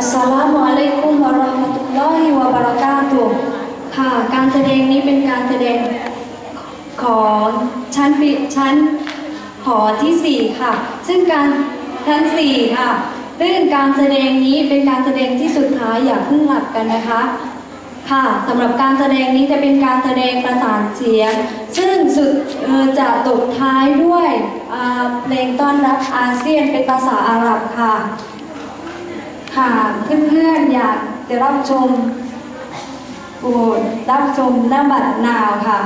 อัสสลามุอะลัยกุมวะราะห์มะตุลลอฮิวะบะเราะกาตุฮ์ค่ะ การแสดงนี้เป็นการแสดงของชั้นปิชั้นหอที่ 4 ค่ะ ซึ่งการชั้น 4 ค่ะ ซึ่งการแสดงนี้เป็นการแสดงที่สุดท้ายอย่าเพิ่งหลับกันนะคะ ค่ะสำหรับการแสดงนี้จะเป็นการแสดงประสานเสียง ซึ่งสุดจะตกท้ายด้วยเพลงต้อนรับอาเซียนเป็นภาษาอาหรับค่ะ หากเพื่อนๆอยากจะรับชมโปรดรับชมหน้าบัตรนาวค่ะ